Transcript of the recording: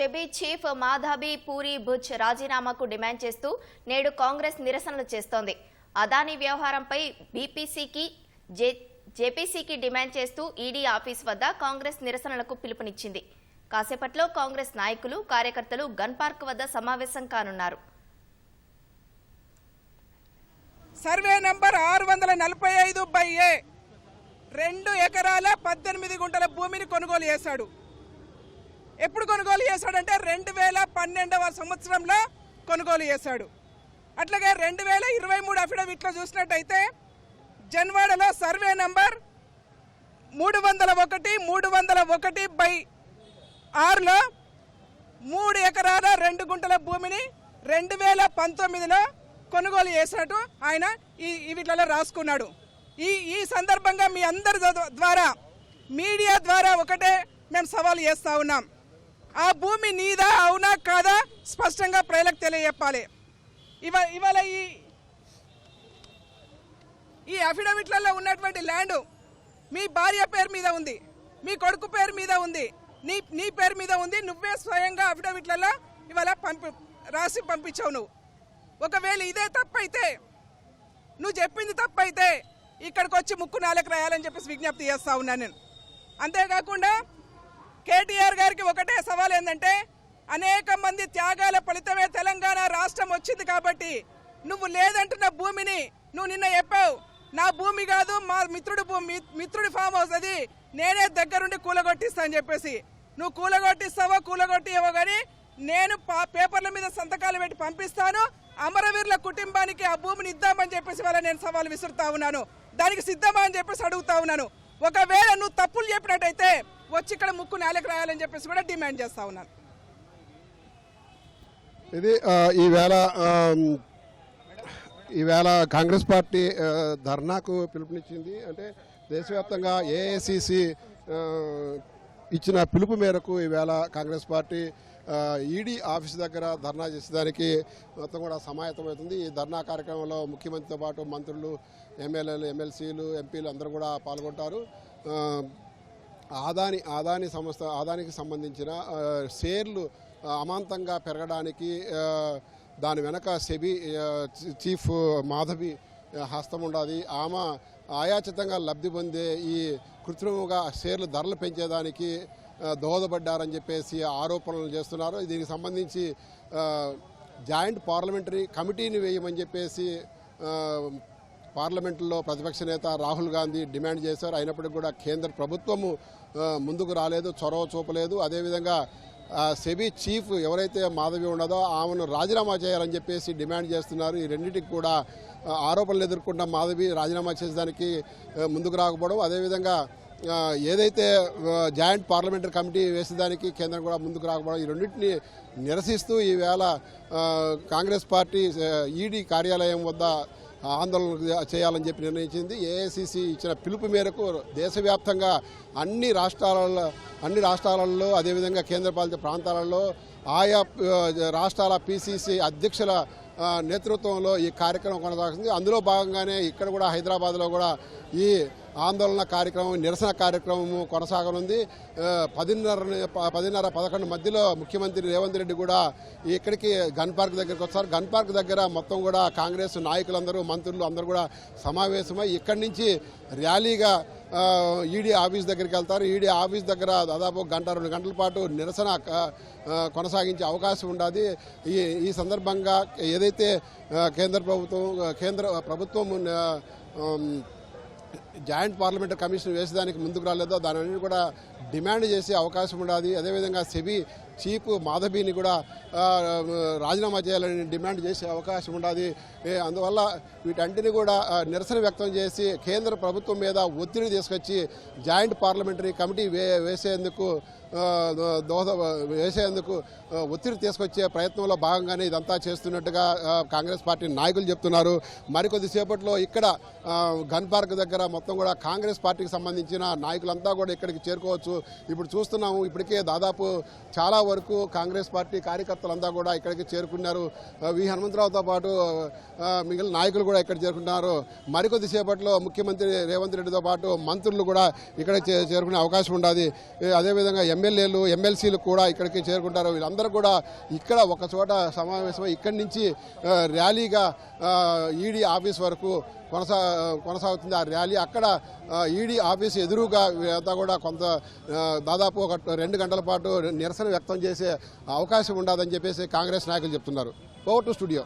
షెబీ chief Madhabi Puri Buch రాజీనామాకు demand చేస్తూ నేడు కాంగ్రెస్ నిరసనలు చేస్తోంది. అదానీ వ్యవహారంపై బీపీసీకి జే జేపీసీకి డిమాండ్ చేస్తూ ఈడీ ఆఫీస్ వద్ద కాంగ్రెస్ నిరసనలకు పిలుపునిచ్చింది. కాసేపట్లో కాంగ్రెస్ నాయకులు కార్యకర్తలు గన్ పార్క్ వద్ద సమావేశం కానున్నారు. సర్వే నంబర్ ఆరు వందల నలభై ఐదు బై ఏ. రెండు ఎకరాల పద్దెనిమిది గుంటల భూమిని కొనుగోలు చేశాడు. ఎప్పుడు కొనుగోలు చేశాడంటే రెండు వేల పన్నెండవ సంవత్సరంలో కొనుగోలు చేశాడు. అట్లాగే రెండు వేల ఇరవై మూడు అఫిడవిట్లో చూసినట్టయితే జన్వాడలో సర్వే నంబర్ మూడు వందల ఒకటి మూడు వందల ఒకటి బై ఆరులో మూడు ఎకరాల రెండు గుంటల భూమిని రెండు వేల పంతొమ్మిదిలో కొనుగోలు చేసినట్టు ఆయన ఈ వీటిలో రాసుకున్నాడు. ఈ ఈ సందర్భంగా మీ అందరి ద్వారా మీడియా ద్వారా ఒకటే మేము సవాల్ చేస్తా ఉన్నాం. ఆ భూమి నీదా? అవునా? కాదా? స్పష్టంగా ప్రజలకు తెలియజెప్పాలి. ఇవ ఇవాళ ఈ ఈ అఫిడవిట్లలో ఉన్నటువంటి ల్యాండ్ మీ భార్య పేరు మీద ఉంది మీ కొడుకు పేరు మీద ఉంది నీ నీ పేరు మీద ఉంది నువ్వే స్వయంగా అఫిడవిట్లలో ఇవాళ పంపి రాసి పంపించావు నువ్వు. ఒకవేళ ఇదే తప్పైతే నువ్వు చెప్పింది తప్పైతే ఇక్కడికి వచ్చి ముక్కు నాలుగు రాయాలని చెప్పేసి విజ్ఞప్తి చేస్తా ఉన్నాను నేను. అంతేకాకుండా కేటీఆర్ గారికి ఒకటే సవాల్ ఏంటంటే అనేక మంది త్యాగాల ఫలితమే తెలంగాణ రాష్ట్రం వచ్చింది కాబట్టి నువ్వు లేదంటున్న భూమిని నువ్వు నిన్న చెప్పావు. నా భూమి కాదు మా మిత్రుడి భూమి మిత్రుడి ఫామ్ హౌస్ అది. నేనే దగ్గరుండి కూలగొట్టిస్తా అని చెప్పేసి. నువ్వు కూలగొట్టిస్తావో కూలగొట్టివో కానీ నేను పా- పేపర్ల మీద సంతకాలు పెట్టి పంపిస్తాను. అమరవీరుల కుటుంబానికి ఆ భూమిని ఇద్దామని చెప్పేసి వాళ్ళ నేను సవాల్ విసురుతా ఉన్నాను. దానికి సిద్ధమా అని చెప్పేసి అడుగుతా ఉన్నాను. ఒకవేళ నువ్వు తప్పులు చెప్పినట్టయితే వచ్చి ఇక్కడ ముక్కు నేలకు రాయాలని చెప్పేసి కూడా డిమాండ్ చేస్తా ఉన్నాను. ఇది ఈవేళ ఈవేళ కాంగ్రెస్ పార్టీ ధర్నాకు పిలుపునిచ్చింది. అంటే దేశవ్యాప్తంగా ఏఐసిసి ఇచ్చిన పిలుపు మేరకు ఈవేళ కాంగ్రెస్ పార్టీ ఈడీ ఆఫీస్ దగ్గర ధర్నా చేసేదానికి మొత్తం కూడా సమాయత్తమవుతుంది ఈ ధర్నా కార్యక్రమంలో ముఖ్యమంత్రితో పాటు మంత్రులు ఎమ్మెల్యేలు ఎమ్మెల్సీలు ఎంపీలు అందరూ కూడా పాల్గొంటారు. ఆదాని ఆదాని సంస్థ ఆదానికి సంబంధించిన షేర్లు అమాంతంగా పెరగడానికి దాని వెనక సెబీ చీఫ్ మాధవి హస్తం ఉండాలి ఆమె ఆయాచితంగా లబ్ధి పొందే ఈ కృత్రిమంగా షేర్లు ధరలు పెంచేదానికి దోహదపడ్డారని చెప్పేసి ఆరోపణలు చేస్తున్నారు. దీనికి సంబంధించి జాయింట్ పార్లమెంటరీ కమిటీని వేయమని చెప్పేసి పార్లమెంట్లో ప్రతిపక్ష నేత రాహుల్ గాంధీ డిమాండ్ చేశారు. అయినప్పటికీ కూడా కేంద్ర ప్రభుత్వము ముందుకు రాలేదు చొరవ చూపలేదు. అదేవిధంగా సెబీ చీఫ్ ఎవరైతే మాధవి ఉన్నదో ఆమెను రాజీనామా చేయాలని చెప్పేసి డిమాండ్ చేస్తున్నారు. ఈ రెండింటికి కూడా ఆరోపణలు ఎదుర్కొంటున్న మాధవి రాజీనామా చేసేదానికి ముందుకు రాకపోవడం. అదేవిధంగా ఏదైతే జాయింట్ పార్లమెంటరీ కమిటీ వేసేదానికి కేంద్రం కూడా ముందుకు రాకపోవడం ఈ రెండింటిని నిరసిస్తూ ఈవేళ కాంగ్రెస్ పార్టీ ఈడీ కార్యాలయం వద్ద ఆందోళన చేయాలని చెప్పి నిర్ణయించింది. ఏఐసిసి ఇచ్చిన పిలుపు మేరకు దేశవ్యాప్తంగా అన్ని రాష్ట్రాలలో అన్ని రాష్ట్రాలలో అదేవిధంగా కేంద్రపాలిత ప్రాంతాలలో ఆయా రాష్ట్రాల పిసిసి అధ్యక్షుల నేతృత్వంలో ఈ కార్యక్రమం కొనసాగుతుంది. అందులో భాగంగానే ఇక్కడ కూడా హైదరాబాద్లో కూడా ఈ ఆందోళన కార్యక్రమం నిరసన కార్యక్రమము కొనసాగనుంది. పదిన్నర పదిన్నర పదకొండు మధ్యలో ముఖ్యమంత్రి రేవంత్ రెడ్డి కూడా ఇక్కడికి గన్ పార్క్ దగ్గరికి వస్తారు. గన్ పార్క్ దగ్గర మొత్తం కూడా కాంగ్రెస్ నాయకులందరూ మంత్రులు అందరూ కూడా సమావేశమై ఇక్కడి నుంచి ర్యాలీగా ఈడీ ఆఫీస్ దగ్గరికి వెళ్తారు. ఈడీ ఆఫీస్ దగ్గర దాదాపు గంట రెండు గంటల పాటు నిరసన కొనసాగించే అవకాశం ఉండాది. ఈ ఈ సందర్భంగా ఏదైతే కేంద్ర ప్రభుత్వం కేంద్ర ప్రభుత్వం జాయింట్ పార్లమెంటరీ కమిషన్ వేసేదానికి ముందుకు రాలేదో దానిని కూడా డిమాండ్ చేసే అవకాశం ఉండాలి అదేవిధంగా సెబీ చీఫ్ మాధవిని కూడా రాజీనామా చేయాలని డిమాండ్ చేసే అవకాశం ఉండాలి అందువల్ల వీటంటిని కూడా నిరసన వ్యక్తం చేసి కేంద్ర ప్రభుత్వం మీద ఒత్తిడి తీసుకొచ్చి జాయింట్ పార్లమెంటరీ కమిటీ వే వేసేందుకు దోహద వేసేందుకు ఒత్తిడి తీసుకొచ్చే ప్రయత్నంలో భాగంగానే ఇదంతా చేస్తున్నట్టుగా కాంగ్రెస్ పార్టీ నాయకులు చెప్తున్నారు. మరికొద్దిసేపట్లో ఇక్కడ గన్ పార్క్ దగ్గర మొత్తం కూడా కాంగ్రెస్ పార్టీకి సంబంధించిన నాయకులంతా కూడా ఇక్కడికి చేరుకోవచ్చు. ఇప్పుడు చూస్తున్నాము ఇప్పటికే దాదాపు చాలా వరకు కాంగ్రెస్ పార్టీ కార్యకర్తలంతా కూడా ఇక్కడికి చేరుకున్నారు. వి హనుమంతరావుతో పాటు మిగిలిన నాయకులు కూడా ఇక్కడ చేరుకుంటున్నారు మరికొద్దిసేపట్లో ముఖ్యమంత్రి రేవంత్ రెడ్డితో పాటు మంత్రులు కూడా ఇక్కడ చే- చేరుకునే అవకాశం ఉండదు. అదేవిధంగా ఎమ్మెల్యేలు ఎమ్మెల్సీలు కూడా ఇక్కడికి చేరుకుంటారు. వీళ్ళందరూ కూడా ఇక్కడ ఒక చోట సమావేశమై ఇక్కడి నుంచి ర్యాలీగా ఈడీ ఆఫీస్ వరకు కొనసా కొనసాగుతుంది. ఆ ర్యాలీ అక్కడ ఈడీ ఆఫీస్ ఎదురుగా అంతా కూడా కొంత దాదాపు ఒక రెండు గంటల పాటు నిరసన వ్యక్తం చేసే అవకాశం ఉండదని చెప్పేసి కాంగ్రెస్ నాయకులు చెప్తున్నారు. Over to studio